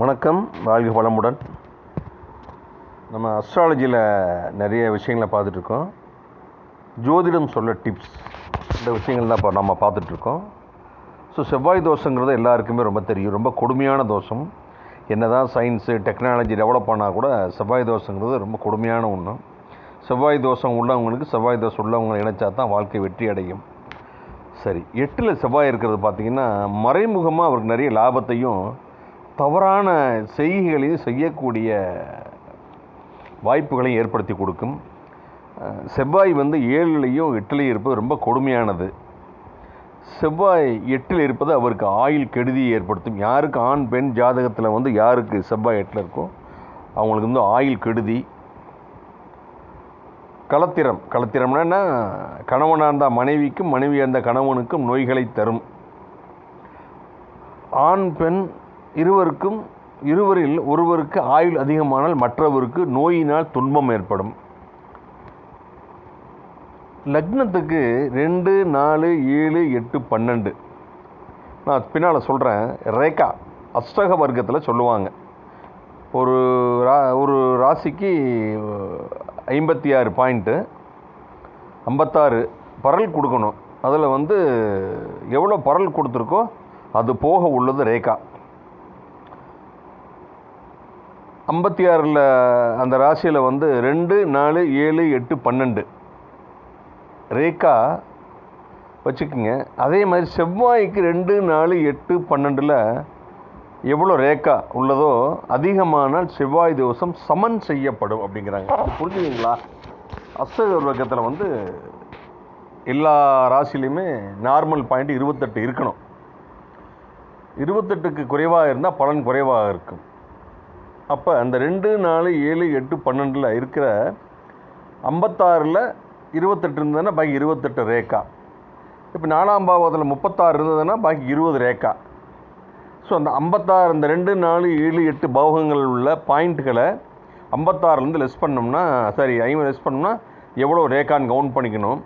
வணக்கம். வாழ்க வளமுடன். நம்ம அஸ்ட்ராலஜியில் நிறைய விஷயங்களை பார்த்துட்ருக்கோம். ஜோதிடம் சொல்ல டிப்ஸ் இந்த விஷயங்கள் தான் இப்போ நம்ம பார்த்துட்ருக்கோம். ஸோ செவ்வாய் தோஷங்கிறது எல்லாருக்குமே ரொம்ப தெரியும். ரொம்ப கொடுமையான தோஷம். என்ன தான் சயின்ஸு டெக்னாலஜி டெவலப் ஆனால் கூட செவ்வாய் தோஷங்கிறது ரொம்ப கொடுமையான ஒன்று செவ்வாய் தோஷம் உள்ளவங்களுக்கு செவ்வாய் தோஷம் உள்ளவங்களை இணைச்சா தான் வாழ்க்கை வெற்றி அடையும். சரி எட்டில் செவ்வாய் இருக்கிறது பார்த்திங்கன்னா மறைமுகமாக அவருக்கு நிறைய லாபத்தையும் தவறான செய்கைகளையும் செய்யக்கூடிய வாய்ப்புகளையும் ஏற்படுத்தி கொடுக்கும். செவ்வாய் வந்து ஏழுலையும் எட்டிலையும் இருப்பது ரொம்ப கொடுமையானது. செவ்வாய் எட்டில் இருப்பது அவருக்கு ஆயில் கெடுதியை ஏற்படுத்தும். யாருக்கு ஆண் பெண் ஜாதகத்தில் வந்து யாருக்கு செவ்வாய் எட்டில் இருக்கோ அவங்களுக்கு வந்து ஆயில் கெடுதி. களத்திரம் களத்திரம்னா கணவனாக இருந்தால் மனைவிக்கும் மனைவியாக இருந்த கணவனுக்கும் நோய்களை தரும். ஆண் பெண் இருவருக்கும் இருவரில் ஒருவருக்கு ஆயுள் அதிகமானால் மற்றவருக்கு நோயினால் துன்பம் ஏற்படும். லக்னத்துக்கு ரெண்டு நாலு ஏழு எட்டு பன்னெண்டு. நான் பின்னால் சொல்கிறேன் ரேகா அஷ்டக வர்க்கத்தில் சொல்லுவாங்க. ஒரு ரா ஒரு ராசிக்கு ஐம்பத்தி ஆறு பாயிண்ட்டு ஐம்பத்தாறு பரல் கொடுக்கணும். அதில் வந்து எவ்வளோ பரல் கொடுத்துருக்கோ அது போக உள்ளது ரேகா. ஐம்பத்தி ஆறில் அந்த ராசியில் வந்து ரெண்டு நாலு ஏழு எட்டு பன்னெண்டு. ரேகா வச்சுக்கோங்க. அதே மாதிரி செவ்வாய்க்கு ரெண்டு நாலு எட்டு பன்னெண்டில் எவ்வளோ ரேக்கா உள்ளதோ அதிகமானால் செவ்வாய் தோஷம் சமன் செய்யப்படும் அப்படிங்கிறாங்க. இது புரிஞ்சுதுங்களா வந்து எல்லா ராசிலையுமே நார்மல் பாயிண்ட் இருபத்தெட்டு இருக்கணும். இருபத்தெட்டுக்கு குறைவாக இருந்தால் பலன் குறைவாக இருக்கும். அப்போ அந்த ரெண்டு நாலு ஏழு எட்டு பன்னெண்டில் இருக்கிற ஐம்பத்தாறில் இருபத்தெட்டு இருந்ததுன்னா பாக்கி இருபத்தெட்டு ரேக்கா இப்போ நாலாம் பாவத்தில் முப்பத்தாறு இருந்ததுன்னா பாக்கி இருபது ரேக்கா ஸோ அந்த ஐம்பத்தாறு இந்த ரெண்டு நாலு ஏழு எட்டு பாவகங்கள் உள்ள பாயிண்ட்டுகளை ஐம்பத்தாறுலேருந்து லெஸ் பண்ணோம்னா சரி ஐம்பது லெஸ் பண்ணோம்னா எவ்வளோ ரேக்கான்னு கவுண்ட் பண்ணிக்கணும்.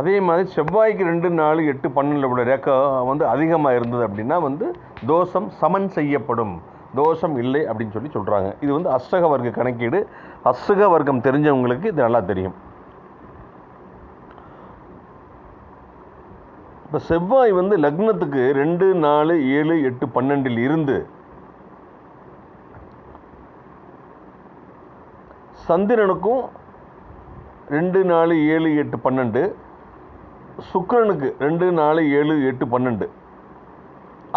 அதே மாதிரி செவ்வாய்க்கு ரெண்டு நாலு எட்டு பன்னெண்டில் உள்ள ரேக்கா வந்து அதிகமாக இருந்தது அப்படின்னா வந்து தோஷம் சமன் செய்யப்படும். தோஷம் இல்லை அப்படின்னு சொல்லி சொல்கிறாங்க இது வந்து அஷ்டக வர்க்க கணக்கீடு. அஷ்டக வர்க்கம் தெரிஞ்சவங்களுக்கு இது நல்லா தெரியும். இப்போ செவ்வாய் வந்து லக்னத்துக்கு ரெண்டு நாலு ஏழு எட்டு பன்னெண்டில் இருந்து சந்திரனுக்கும் ரெண்டு நாலு ஏழு எட்டு பன்னெண்டு சுக்கிரனுக்கு ரெண்டு நாலு ஏழு எட்டு பன்னெண்டு.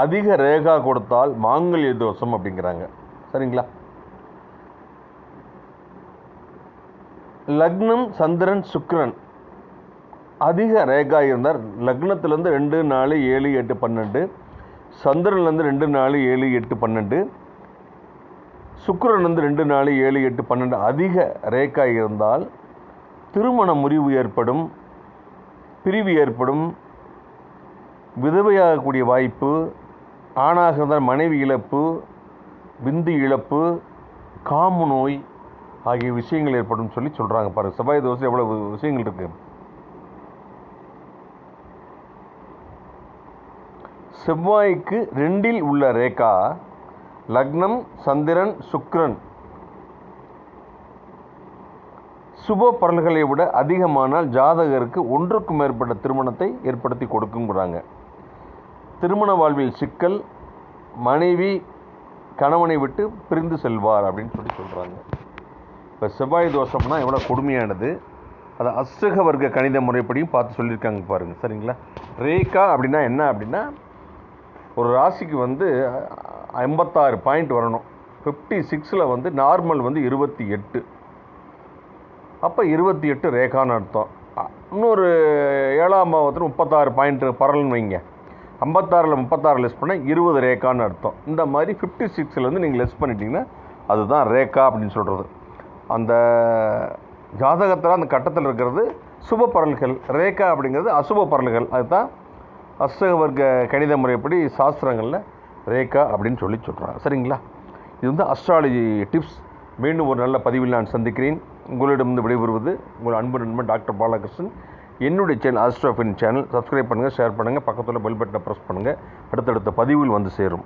அதிக ரேகா கொடுத்தால் மாங்கல்ய தோஷம் அப்படிங்கிறாங்க. சரிங்களா? லக்னம் சந்திரன் சுக்ரன் அதிக ரேகா இருந்தார். லக்னத்துலேருந்து ரெண்டு நாலு ஏழு எட்டு பன்னெண்டு. சந்திரன்லேருந்து ரெண்டு நாலு ஏழு எட்டு பன்னெண்டு. சுக்கிரன்லேருந்து ரெண்டு நாலு ஏழு எட்டு பன்னெண்டு அதிக ரேகா இருந்தால் திருமண முறிவு ஏற்படும் பிரிவு ஏற்படும் விதவையாகக்கூடிய வாய்ப்பு ஆணாக இருந்தால் மனைவி இழப்பு விந்து இழப்பு காமு நோய் ஆகிய விஷயங்கள் ஏற்படும் சொல்லி சொல்கிறாங்க பாருங்கள் செவ்வாய் தோசை எவ்வளோ விஷயங்கள் இருக்குது செவ்வாய்க்கு ரெண்டில் உள்ள ரேகா லக்னம் சந்திரன் சுக்ரன் சுப பரல்களை விட அதிகமானால் ஜாதகருக்கு ஒன்றுக்கும் மேற்பட்ட திருமணத்தை ஏற்படுத்தி கொடுக்குங்கிறாங்க. திருமண வாழ்வில் சிக்கல் மனைவி கணவனை விட்டு பிரிந்து செல்வார் அப்படின்னு சொல்லி சொல்கிறாங்க இப்போ செவ்வாய் தோஷம்னா எவ்வளோ கொடுமையானது. அதை அசுக வர்க்க கணித முறைப்படியும் பார்த்து சொல்லியிருக்காங்க பாருங்கள் சரிங்களா? ரேகா அப்படின்னா என்ன அப்படின்னா ஒரு ராசிக்கு வந்து ஐம்பத்தாறு பாயிண்ட் வரணும். ஃபிஃப்டி சிக்ஸில் வந்து நார்மல் வந்து இருபத்தி எட்டு. அப்போ இருபத்தி எட்டு ரேகான்னு அர்த்தம். இன்னொரு ஏழாம் பாவத்தில் முப்பத்தாறு பாயிண்ட் பரல்னு வைங்க. ஐம்பத்தாறில் முப்பத்தாறு லெஸ் பண்ணால் இருபது ரேக்கான்னு அர்த்தம். இந்த மாதிரி ஃபிஃப்டி சிக்ஸ்லேருந்து நீங்கள் லெஸ் பண்ணிட்டீங்கன்னா அதுதான் ரேக்கா அப்படின்னு சொல்கிறது அந்த ஜாதகத்தில் அந்த கட்டத்தில் இருக்கிறது சுப பரல்கள் ரேக்கா அப்படிங்கிறது அசுப பரல்கள் அதுதான் அஷ்டக வர்க்க கணித முறைப்படி சாஸ்திரங்களில் ரேகா அப்படின்னு சொல்லி சொல்கிறாங்க சரிங்களா? இது வந்து அஸ்ட்ராலஜி டிப்ஸ் மீண்டும் ஒரு நல்ல பதிவில் நான் சந்திக்கிறேன். உங்களிடமிருந்து விடைபெறுவது உங்கள் அன்பு நண்பன் டாக்டர் பாலகிருஷ்ணன். என்னுடைய சேனல் ஆஸ்ட்ரோஃபின் சேனல் சப்ஸ்கிரைப் பண்ணுங்கள் ஷேர் பண்ணுங்கள் பக்கத்தில் பெல் பட்டனை ப்ரெஸ் பண்ணுங்கள் அடுத்தடுத்த பதிவில் வந்து சேரும்.